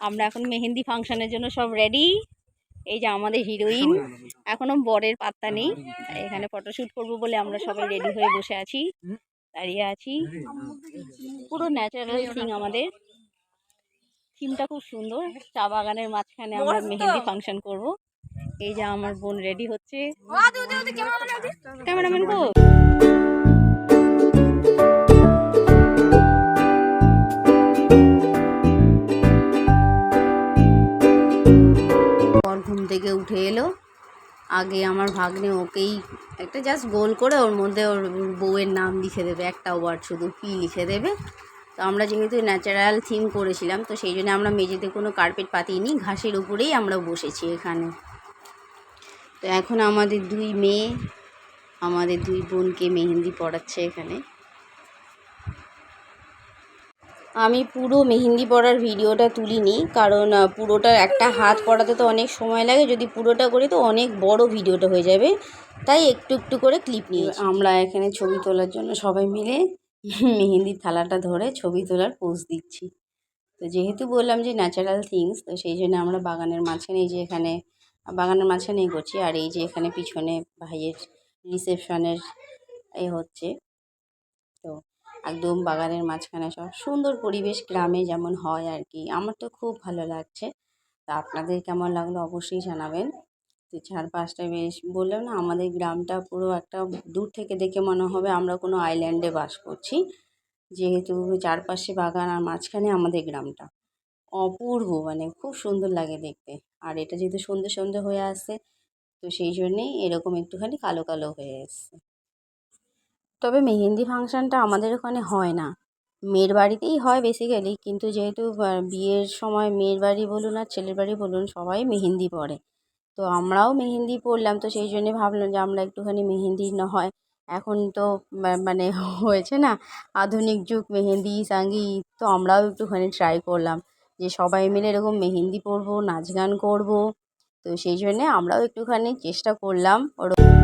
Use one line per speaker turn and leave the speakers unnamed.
আমরা এখন মেহেন্দি ফাংশনের জন্য সব রেডি এই যে আমাদের হিরোইন এখনও বরের পাত্তা নেই। এখানে ফটোশ্যুট করব বলে আমরা সবাই রেডি হয়ে বসে আছি। দাঁড়িয়ে আছি। পুরো ন্যাচারাল থিং আমাদের। থিমটা খুব সুন্দর। চা বাগানের মাঝখানে আমরা মেহেন্দি ফাংশন করব। এই যে আমার বোন রেডি হচ্ছে। ক্যামেরাম্যান গো। পর ঘুম থেকে উঠে এলো। আগে আমার ভাগ্নে ওকেই একটা জাস্ট গোল করে ওর মধ্যে ওর বউয়ের নাম লিখে দেবে। একটা ওয়ার্ড শুধু পি লিখে দেবে? তো আমরা যেহেতু ন্যাচারাল থিম করেছিলাম তো সেই জন্য আমরা মেঝেতে কোনো কার্পেট পাতিনি ঘাসের উপরেই আমরা বসেছি এখানে। তো এখন আমাদের দুই মেয়ে আমাদের দুই বোনকে মেহেন্দি পড়াচ্ছে এখানে। আমি পুরো মেহেন্দি পড়ার ভিডিওটা তুলিনি কারণ আহ, পুরোটা একটা হাত পড়াতে তো অনেক সময় লাগে যদি পুরোটা করি তো অনেক বড় ভিডিওটা হয়ে যাবে। তাই একটু একটু করে ক্লিপ নিয়ে আমরা এখানে ছবি তোলার জন্য সবাই মিলে মেহেন্দির থালাটা ধরে ছবি তোলার পোজ দিচ্ছি। তো যেহেতু বললাম যে ন্যাচারাল থিংস তো সেই জন্য আমরা বাগানের মাঝখানে এই যে এখানে, বাগানের মাঝখানেই করছি আর এই যে এখানে পিছনে ভাইয়ের রিসেপশনের এ হচ্ছে। তো একদম বাগানের মাঝখানে সব সুন্দর পরিবেশ গ্রামে যেমন হয় আর কি। আমার তো খুব ভালো লাগছে। তা আপনাদের কেমন লাগল অবশ্যই জানাবেন। চারপাশটা বেশ বললাম না, আমাদের গ্রামটা পুরো একটা দূর থেকে দেখে মনে হবে আমরা কোনো আইল্যান্ডে বাস করছি। যেহেতু চারপাশে বাগান আর মাঝখানে আমাদের গ্রামটা। অপূর্ব মানে খুব সুন্দর লাগে দেখতে। আর এটা যেহেতু সন্ধে সন্ধ্যে হয়ে আসছে, তো সেই জন্যেই এরকম একটুখানি কালো কালো হয়ে এসছে। তবে মেহেন্দি ফাংশানটা আমাদের ওখানে হয় না। মেয়ের বাড়িতেই হয় বেসিক্যালি কিন্তু যেহেতু বিয়ের সময় মেয়ের বাড়ি বলুন আর ছেলের বাড়ি বলুন, সবাই মেহেন্দি পরে। তো আমরাও মেহেন্দি পরলাম। তো সেই জন্যে ভাবলাম যে আমরা একটুখানি মেহেন্দি না হয় এখন তো মানে হয়েছে না আধুনিক যুগ, মেহেন্দি সংগীত তো আমরাও একটুখানি ট্রাই করলাম যে সবাই মিলে এরকম মেহেন্দি পরবো, নাচ গান করব। তো সেই জন্যে আমরাও একটুখানি চেষ্টা করলাম। ওরকম